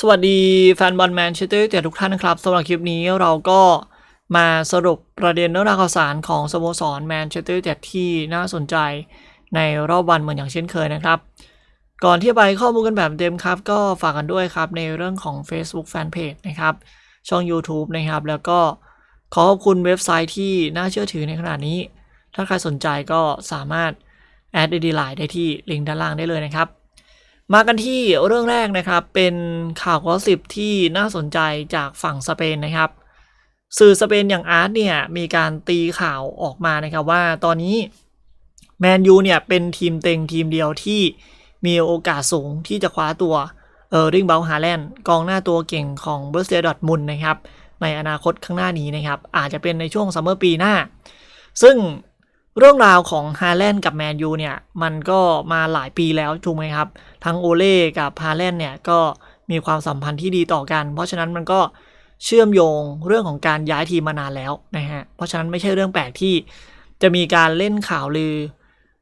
สวัสดีแฟนบอลแมนเชสเตอร์ยูไนเต็ดทุกท่านนะครับสำหรับคลิปนี้เราก็มาสรุปประเด็นเรื่องราวข่าวสารของสโมสรแมนเชสเตอร์ยูไนเต็ดที่น่าสนใจในรอบวันเหมือนอย่างเช่นเคยนะครับ ก่อนที่จะไปข้อมูลกันแบบเต็มครับ ก็ฝากกันด้วยครับในเรื่องของ Facebook Fanpage นะครับ ช่อง YouTube นะครับ แล้วก็ขอขอบคุณเว็บไซต์ที่น่าเชื่อถือในขณะนี้ ถ้าใครสนใจก็สามารถแอดดีไลน์ได้ที่ลิงก์ด้านล่างได้เลยนะครับ มากันที่เรื่องแรกนะครับ เป็นข่าวกอสิบที่น่าสนใจจากฝั่งสเปนนะครับ สื่อสเปนอย่างอาร์ตเนี่ย มีการตีข่าวออกมานะครับว่าตอนนี้แมนยูเนี่ย เป็นทีมเต็งทีมเดียวที่มีโอกาสสูงที่จะคว้าตัวเออริงเบลฮาแลนด์กองหน้าตัวเก่งของเบอร์เซียดอทมุนนะครับ ในอนาคตข้างหน้านี้นะครับ อาจจะเป็นในช่วงซัมเมอร์ปีหน้า ซึ่ง เรื่องราวของฮาแลนด์กับแมนยูเนี่ยมันก็มาหลายปีแล้วถูกไหมครับ ทั้งโอเล่กับฮาแลนด์เนี่ยก็มีความสัมพันธ์ที่ดีต่อกัน เพราะฉะนั้นมันก็เชื่อมโยงเรื่องของการย้ายทีมมานานแล้วนะฮะเพราะฉะนั้นไม่ใช่เรื่องแปลกที่จะมีการเล่นข่าวลือ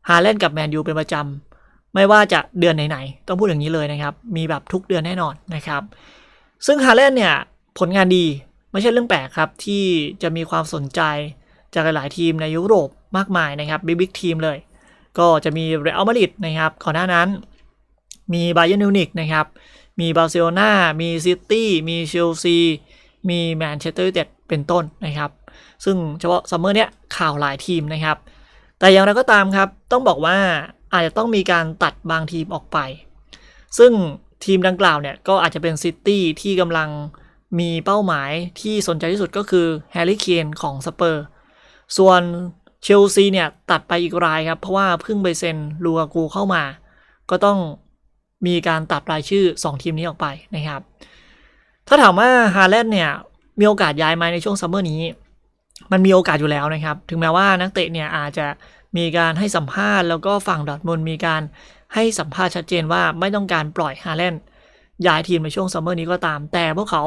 ฮาแลนด์กับแมนยูเป็นประจำไม่ว่าจะเดือนไหนๆต้องพูดอย่างนี้เลยนะครับมีแบบทุกเดือนแน่นอนนะครับ ซึ่งฮาแลนด์เนี่ยผลงานดีไม่ใช่เรื่องแปลกครับที่จะมีความสนใจ จากหลาย ๆ ทีมในยุโรปมากมายนะครับบิ๊กบิ๊กทีมเลย ก็จะมีเรอัลมาดริดนะครับก่อนหน้านั้น มีบาเย r n น u นิกนะครับมีบาร์เซโลนามีซิตี้มีเชลซีมีแมนเชสเตอร์ยูไนเต็ดเป็นต้นนะครับ ซึ่งเฉพาะซัมเมอร์เนี้ยข่าวหลายทีมนะครับ แต่อย่างไรก็ตามครับ ต้องบอกว่าอาจจะต้องมีการตัดบางทีมออกไป ซึ่งทีมดังกล่าวเนี่ย ก็อาจจะเป็นซิตี้ที่กำลังมีเป้าหมายที่สนใจที่สุดก็คือแฮร์รี่เคนของสเปอร์ ส่วนเชลซีเนี่ยตัดไปอีกรายครับ เพราะว่าเพิ่งไปเซ็นลูกากูเข้ามา ก็ต้องมีการตัดรายชื่อ 2 ทีมนี้ออกไปนะครับ ถ้าถามว่าฮาแลนด์เนี่ยมีโอกาสย้ายไหมในช่วงซัมเมอร์นี้ มันมีโอกาสอยู่แล้วนะครับ ถึงแม้ว่านักเตะเนี่ยอาจจะมีการให้สัมภาษณ์ แล้วก็ฝั่งดอทมุนมีการให้สัมภาษณ์ชัดเจนว่าไม่ต้องการปล่อยฮาแลนด์ย้ายทีมในช่วงซัมเมอร์นี้ก็ตาม แต่พวกเขา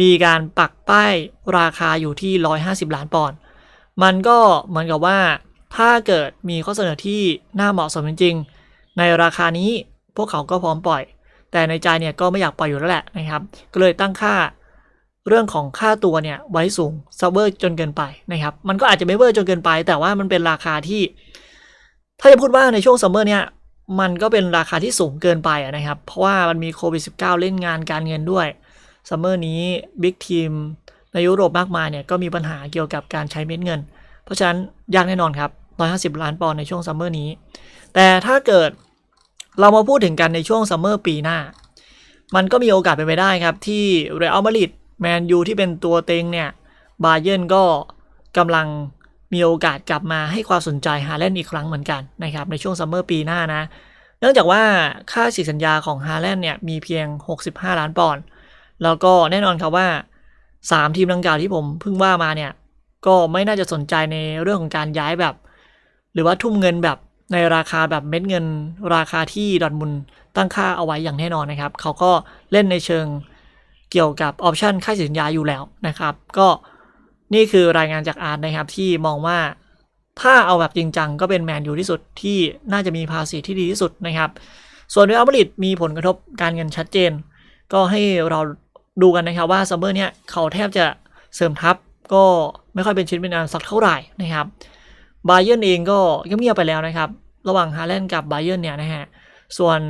มีการปักป้ายราคาอยู่ที่ 150 ล้านปอนด์ มันก็เหมือนกับว่า ถ้าเกิดมีข้อเสนอที่น่าเหมาะสมจริงๆ ในราคานี้พวกเขาก็พร้อมปล่อย แต่ในใจเนี่ยก็ไม่อยากปล่อยอยู่แล้วแหละนะครับ ก็เลยตั้งค่าเรื่องของค่าตัวเนี่ยไว้สูงซับเวอร์จนเกินไปนะครับ มันก็อาจจะไม่เวอร์จนเกินไป แต่ว่ามันเป็นราคาที่ ถ้าจะพูดว่าในช่วงซัมเมอร์เนี่ยมันก็เป็นราคาที่สูงเกินไปนะครับ เพราะว่ามันมีโควิด -19 เล่นงานการเงินด้วยซัมเมอร์นี้บิ๊กทีม ในยุโรปมากมายเนี่ยก็มีปัญหาเกี่ยวกับการใช้เม็ดเงิน เพราะฉะนั้นยากแน่นอนครับ 150 ล้านปอนด์ในช่วงซัมเมอร์นี้ แต่ถ้าเกิดเรามาพูดถึงกันในช่วงซัมเมอร์ปีหน้า มันก็มีโอกาสเป็นไปได้ครับ ที่เรอัลมาดริดแมนยูที่เป็นตัวเต็งเนี่ยบาเย r n ก็กำลังมีโอกาสกลับมาให้ความสนใจฮาแลนด์อีกครั้งเหมือนกันนะครับในช่วงซัมเมอร์ปีหน้านะ เนื่องจากว่าค่าสิสัญญาของฮาแลนด์เนี่ยมีเพียง 65 ล้านปอนด์แล้วก็แน่นอนครับว่า 3 ทีมดังกล่าวที่ผมเพิ่งว่ามาเนี่ย ก็ไม่น่าจะสนใจในเรื่องของการย้ายแบบ หรือว่าทุ่มเงินแบบในราคาแบบเม็ดเงิน ราคาที่ดอทมุนตั้งค่าเอาไว้อย่างแน่นอนนะครับ เขาก็เล่นในเชิงเกี่ยวกับออปชันค่าสินยาอยู่แล้วนะครับ ก็นี่คือรายงานจากอาร์ตนะครับที่มองว่าถ้าเอาแบบจริงจังก็เป็นแมนยูที่สุดที่น่าจะมีภาษีที่ดีที่สุดนะครับ ส่วนเรอัลมาดริดมีผลกระทบการเงินชัดเจน ก็ให้เรา ดูกันนะครับว่าซัมเมอร์เนี้ยเขาแทบจะเสริมทัพก็ไม่ค่อยเป็นชิ้นเป็นอันสักเท่าไหร่นะครับบาเย r n เองก็เงียบไปแล้วนะครับ ระหว่างฮาแลนด์กับบาเย r n เนี่ยนะฮะส่วน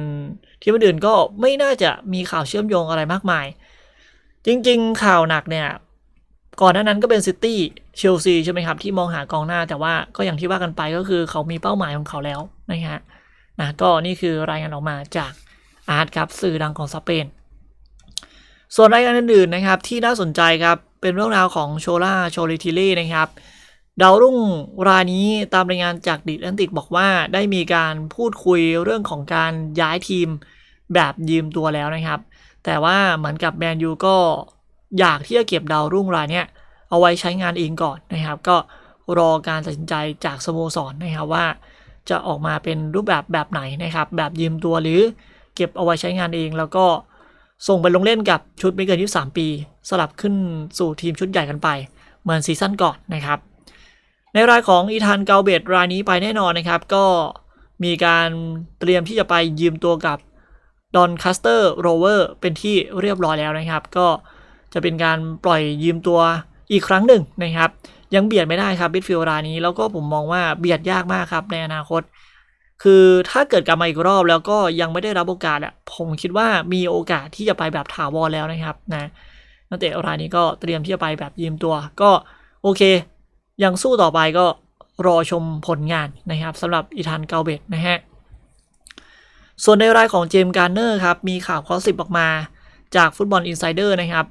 ทีมอื่นก็ไม่น่าจะมีข่าวเชื่อมโยงอะไรมากมาย จริงๆ ข่าวหนักเนี่ยก่อนหน้านั้นก็เป็นซิตี้เชลซีใช่ไหมครับ ที่มองหากองหน้าแต่ว่าก็อย่างที่ว่ากันไปก็คือเขามีเป้าหมายของเขาแล้วนะฮะนะก็นี่คือรายงานออกมาจากอาร์ตครับสื่อดังของสเปน ส่วนรายงานอื่นๆนะครับที่น่าสนใจครับเป็นเรื่องราวของโชล่าโชลิทิลี่นะครับดาวรุ่งรายนี้ตามรายงานจากดิแอนติกบอกว่าได้มีการพูดคุยเรื่องของการย้ายทีมแบบยืมตัวแล้วนะครับ แต่ว่าเหมือนกับแมนยูก็อยากที่จะเก็บดาวรุ่งรายเนี้ยเอาไว้ใช้งานเองก่อนนะครับ ก็รอการตัดสินใจจากสโมสรนะครับว่า จะออกมาเป็นรูปแบบแบบไหนนะครับ แบบยืมตัวหรือเก็บเอาไว้ใช้งานเองแล้วก็ ส่งไปลงเล่นกับชุดไม่เกิน23 ปี สลับขึ้นสู่ทีมชุดใหญ่กันไป เหมือนซีซั่นก่อนนะครับ ในรายของอีธานเกาเบตรายนี้ไปแน่นอนนะครับ ก็มีการเตรียมที่จะไปยืมตัวกับดอนคัสเตอร์โรเวอร์เป็นที่เรียบร้อยแล้วนะครับ ก็จะเป็นการปล่อยยืมตัวอีกครั้งหนึ่งนะครับ ยังเบียดไม่ได้ครับบิดฟิลรายนี้ แล้วก็ผมมองว่าเบียดยากมากครับในอนาคต คือถ้าเกิดกลับมาอีกรอบแล้วก็ยังไม่ได้รับโอกาสอะผมคิดว่ามีโอกาสที่จะไปแบบถาวรแล้วนะครับนะนักเตะรายนี้ก็เตรียมที่จะไปแบบยืมตัว ก็โอเค ยังสู้ต่อไปก็รอชมผลงานนะครับสำหรับอีธานเกาเบตนะฮะส่วนในรายของเจมส์การ์เนอร์ครับ มีข่าวข้อสิบออกมาจากฟุตบอลอินไซเดอร์นะครับ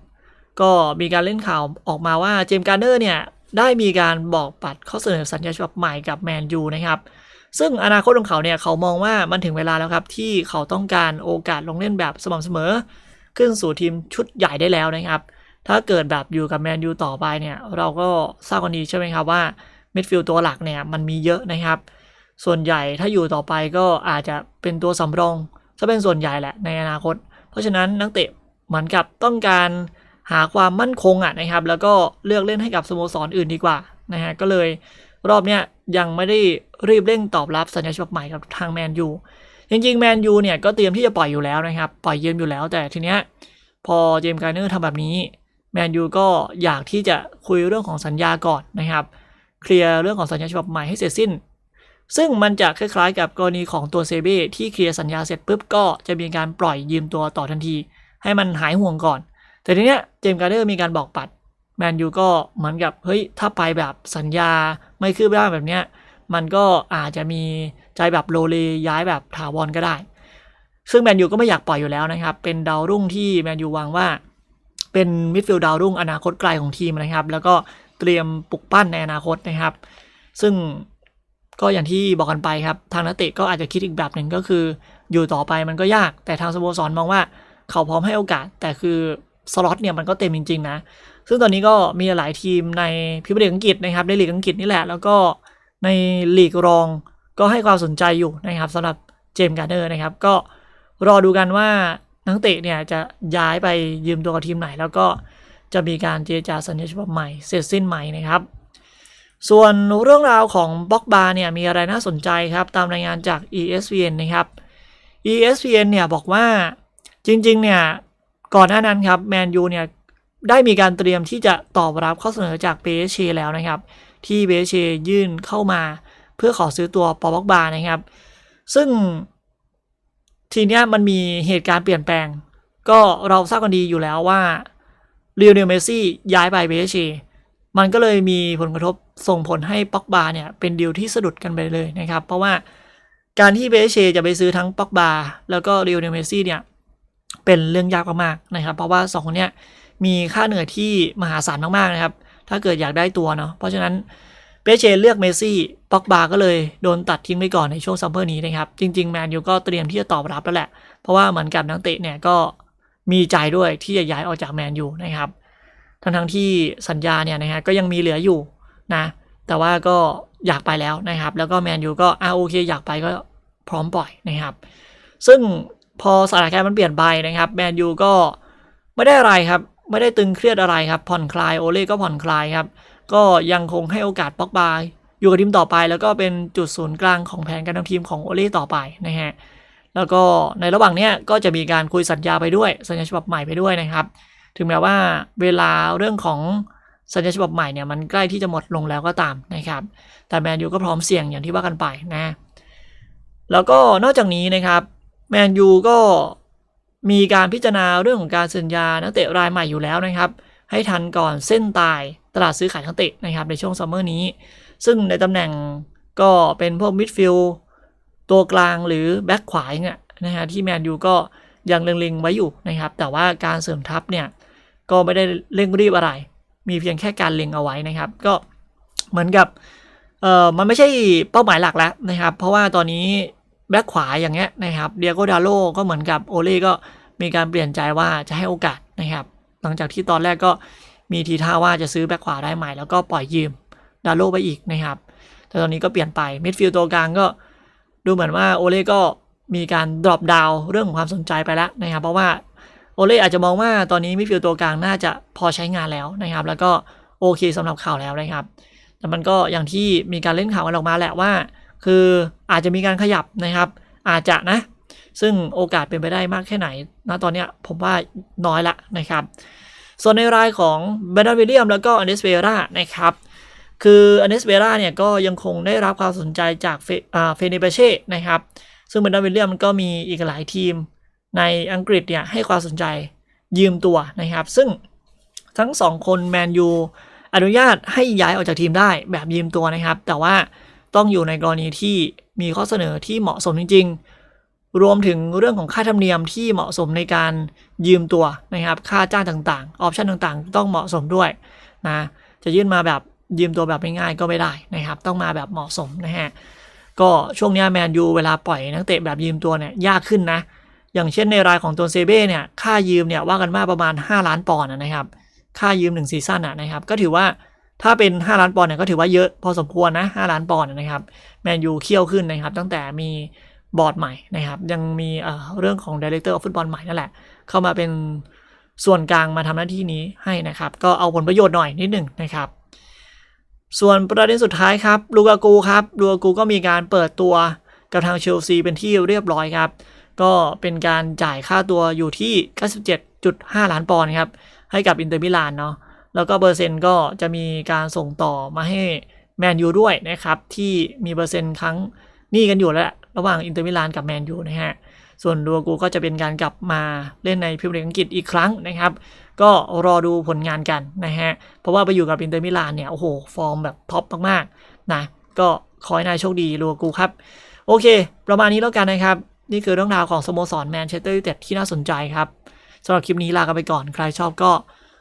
ก็มีการเล่นข่าวออกมาว่าเจมส์การ์เนอร์เนี่ย ได้มีการบอกปัดข้อเสนอสัญญาฉบับใหม่กับแมนยูนะครับ ซึ่งอนาคตของเขาเนี่ยเขามองว่ามันถึงเวลาแล้วครับ ที่เขาต้องการโอกาสลงเล่นแบบสม่ำเสมอ ขึ้นสู่ทีมชุดใหญ่ได้แล้วนะครับ ถ้าเกิดแบบอยู่กับแมนยูต่อไปเนี่ย เราก็ทราบกันดีใช่ไหมครับว่ามิดฟิลด์ตัวหลักเนี่ยมันมีเยอะนะครับ ส่วนใหญ่ถ้าอยู่ต่อไปก็อาจจะเป็นตัวสำรองจะเป็นส่วนใหญ่แหละในอนาคต เพราะฉะนั้นนักเตะเหมือนกับต้องการหาความมั่นคงอะนะครับ แล้วก็เลือกเล่นให้กับสโมสรออื่นดีกว่านะฮะก็เลย รอบเนี้ยยังไม่ได้รีบเร่งตอบรับสัญญาฉบับใหม่กับทางแมนยูจริงๆแมนยูเนี่ยก็เตรียมที่จะปล่อยอยู่แล้วนะครับ ปล่อยยืมอยู่แล้ว แต่ทีเนี้ยพอเจมส์การ์เนอร์ทำแบบนี้แมนยูก็อยากที่จะคุยเรื่องของสัญญาก่อนนะครับ เคลียร์เรื่องของสัญญาฉบับใหม่ให้เสร็จสิ้น ซึ่งมันจะคล้ายๆ กับกรณีของตัวเซเบ้ที่เคลียร์สัญญาเสร็จปุ๊บก็จะมีการปล่อยยืมตัวต่อทันที ให้มันหายห่วงก่อน แต่ทีเนี้ยเจมส์การ์เดอร์มีการบอกปัด แมนยูก็เหมือนกับเฮ้ยถ้าไปแบบสัญญาไม่คืบหน้าแบบเนี้ยมันก็อาจจะมีใจแบบโลเลย้ายแบบถาวรก็ได้ ซึ่งแมนยูก็ไม่อยากปล่อยอยู่แล้วนะครับ เป็นดาวรุ่งที่แมนยูวางว่า เป็นมิดฟิลด์ดาวรุ่งอนาคตไกลของทีมนะครับ แล้วก็เตรียมปลุกปั้นในอนาคตนะครับ ซึ่งก็อย่างที่บอกกันไปครับ ทางนักเตะก็อาจจะคิดอีกแบบหนึ่งก็คือ อยู่ต่อไปมันก็ยาก แต่ทางสโมสรมองว่า เขาพร้อมให้โอกาส แต่คือสล็อตเนี่ยมันก็เต็มจริง ๆ นะ ซึ่งตอนนี้ก็มีหลายทีมในพรีเมียร์ลีกอังกฤษนะครับในลีกอังกฤษนี่แหละ แล้วก็ในลีกรองก็ให้ความสนใจอยู่นะครับสำหรับเจมส์การ์เนอร์นะครับ ก็รอดูกันว่านักเตะเนี่ยจะย้ายไปยืมตัวกับทีมไหน แล้วก็จะมีการเจรจาสัญญาฉบับใหม่เสร็จสิ้นใหม่นะครับ ส่วนเรื่องราวของบ็อกบาเนี่ยมีอะไรน่าสนใจครับ ตามรายงานจาก ESPN นะครับ ESPN เนี่ยบอกว่าจริงๆเนี่ยก่อนหน้านั้นครับแมนยูเนี่ย ได้มีการเตรียมที่จะตอบรับข้อเสนอจากเบเชแล้วนะครับ ที่เบเชยื่นเข้ามาเพื่อขอซื้อตัวปอบอกบานะครับ ซึ่งทีเนี้ยมันมีเหตุการณ์เปลี่ยนแปลง ก็เราทราบกันดีอยู่แล้วว่าเรียวเนลเมซี่ย้ายไปเบเชมันก็เลยมีผลกระทบส่งผลให้ป็อกบาเนี่ยเป็นดีลที่สะดุดกันไปเลยนะครับ เพราะว่าการที่เบเชจะไปซื้อทั้งป็อกบาแล้วก็เรียวเนลเมซี่เนี่ยเป็นเรื่องยากมากๆนะครับ เพราะว่าสองคนเนี้ย มีค่าเหนื่อยที่มหาศาลมาก ๆ นะครับ ถ้าเกิดอยากได้ตัวเนาะเพราะฉะนั้นเบเชเลือกเมซี่ป็อกบาก็เลยโดนตัดทิ้งไปก่อนในช่วงซัมเมอร์นี้นะครับ จริง ๆ แมนยูก็เตรียมที่จะตอบรับแล้วแหละ เพราะว่าเหมือนกับนักเตะเนี่ยก็มีใจด้วยที่จะย้ายออกจากแมนยูนะครับทั้งทั้งๆที่สัญญาเนี่ยนะฮะก็ยังมีเหลืออยู่นะ แต่ว่าก็อยากไปแล้วนะครับ แล้วก็แมนยูก็อ่าโอเค อยากไปก็พร้อมปล่อยนะครับ ซึ่งพอสถานการณ์มันเปลี่ยนไปนะครับแมนยูก็ไม่ได้อะไรครับ ไม่ได้ตึงเครียดอะไรครับ ผ่อนคลายโอเล่ก็ผ่อนคลายครับ ก็ยังคงให้โอกาสป็อกบาอยู่กับทีมต่อไป แล้วก็เป็นจุดศูนย์กลางของแผนการทำทีมของโอเล่ต่อไปนะฮะแล้วก็ในระหว่างเนี้ยก็จะมีการคุยสัญญาไปด้วยสัญญาฉบับใหม่ไปด้วยนะครับ ถึงแม้ว่าเวลาเรื่องของสัญญาฉบับใหม่เนี่ยมันใกล้ที่จะหมดลงแล้วก็ตามนะครับ แต่แมนยูก็พร้อมเสี่ยงอย่างที่ว่ากันไปนะ แล้วก็นอกจากนี้นะครับแมนยูก็ มีการพิจารณาเรื่องของการสัญญานักเตะรายใหม่อยู่แล้วนะครับ ให้ทันก่อนเส้นตายตลาดซื้อขายนักเตะนะครับในช่วงซัมเมอร์นี้ ซึ่งในตำแหน่งก็เป็นพวกมิดฟิลด์ตัวกลางหรือแบ็คขวาเนี่ยนะฮะที่แมนยูก็ยังเล็งๆไว้อยู่นะครับ แต่ว่าการเสริมทัพเนี่ยก็ไม่ได้เร่งรีบอะไร มีเพียงแค่การเล็งเอาไว้นะครับ ก็เหมือนกับเออมันไม่ใช่เป้าหมายหลักแล้วนะครับ เพราะว่าตอนนี้ แบ็คขวาอย่างเงี้ยนะครับเดียโกดาโลก็เหมือนกับโอเล่ก็มีการเปลี่ยนใจว่าจะให้โอกาสนะครับ หลังจากที่ตอนแรกก็มีทีท่าว่าจะซื้อแบ็คขวาได้ใหม่ แล้วก็ปล่อยยืมดาโลไปอีกนะครับ แต่ตอนนี้ก็เปลี่ยนไปมิดฟิลด์ตัวกลางก็ดูเหมือนว่าโอเล่ก็มีการดรอปดาวเรื่องของความสนใจไปแล้วนะครับ เพราะว่าโอเล่อาจจะมองว่าตอนนี้มิดฟิลด์ตัวกลางน่าจะพอใช้งานแล้วนะครับ แล้วก็โอเคสำหรับข่าวแล้วนะครับ แต่มันก็อย่างที่มีการเล่นข่าวกันออกมาแหละว่า คืออาจจะมีการขยับนะครับ อาจจะนะ ซึ่งโอกาสเป็นไปได้มากแค่ไหนณตอนนี้ผมว่าน้อยละนะครับ ส่วนในรายของเบรนดอนวิลเลียมแล้วก็อันเนสเวรานะครับคืออันเนสเวราเนี่ยก็ยังคงได้รับความสนใจจากเฟเนเบเช่นะครับ ซึ่งเบรนดอนวิลเลียมก็มีอีกหลายทีมในอังกฤษเนี่ยให้ความสนใจยืมตัวนะครับ ซึ่งทั้งสองคนแมนยูอนุญาตให้ย้ายออกจากทีมได้แบบยืมตัวนะครับ แต่ว่า ต้องอยู่ในกรณีที่มีข้อเสนอที่เหมาะสมจริง ๆ รวมถึงเรื่องของค่าธรรมเนียมที่เหมาะสมในการยืมตัวนะครับ ค่าจ้างต่างๆ ออปชันต่างๆ ต้องเหมาะสมด้วยนะ จะยื่นมาแบบยืมตัวแบบง่ายๆก็ไม่ได้นะครับ ต้องมาแบบเหมาะสมนะฮะ ก็ช่วงนี้แมนยูเวลาปล่อยนักเตะแบบยืมตัวเนี่ยยากขึ้นนะ อย่างเช่นในรายของตัวเซเบ้เนี่ย ค่ายืมเนี่ยว่ากันว่าประมาณ 5 ล้านปอนด์นะครับ ค่ายืม1ซีซั่นนะครับ ก็ถือว่า ถ้าเป็น 5 ล้านปอนด์เนี่ยก็ถือว่าเยอะพอสมควรนะ 5 ล้านปอนด์นะครับแมนยูเคี่ยวขึ้นนะครับ ตั้งแต่มีบอร์ดใหม่นะครับ ยังมีเรื่องของดีเลกเตอร์ฟุตบอลใหม่นั่นแหละ เข้ามาเป็นส่วนกลางมาทำหน้าที่นี้ให้นะครับ ก็เอาผลประโยชน์หน่อยนิดหนึ่งนะครับ ส่วนประเด็นสุดท้ายครับลูกากูครับลูกากูก็มีการเปิดตัวกับทางเชลซีเป็นที่เรียบร้อยครับ ก็เป็นการจ่ายค่าตัวอยู่ที่ 97.5 ล้านปอนด์ครับให้กับอินเตอร์มิลานเนาะ แล้วก็เปอร์เซ็นต์ก็จะมีการส่งต่อมาให้แมนยูด้วยนะครับ ที่มีเปอร์เซ็นต์ครั้งนี้กันอยู่แล้วระหว่างอินเตอร์มิลานกับแมนยูนะฮะส่วนลูกากูก็จะเป็นการกลับมาเล่นในพรีเมียร์ลีกอังกฤษอีกครั้งนะครับ ก็รอดูผลงานกันนะฮะ เพราะว่าไปอยู่กับอินเตอร์มิลานเนี่ย โอ้โห ฟอร์มแบบท็อปมากๆ นะ ก็ขอให้นายโชคดีลูกากูครับ โอเค ประมาณนี้แล้วกันนะครับ นี่คือเรื่องราวของสโมสรแมนเชสเตอร์ยูไนเต็ดที่น่าสนใจครับสำหรับคลิปนี้ลากันไปก่อน ใครชอบก็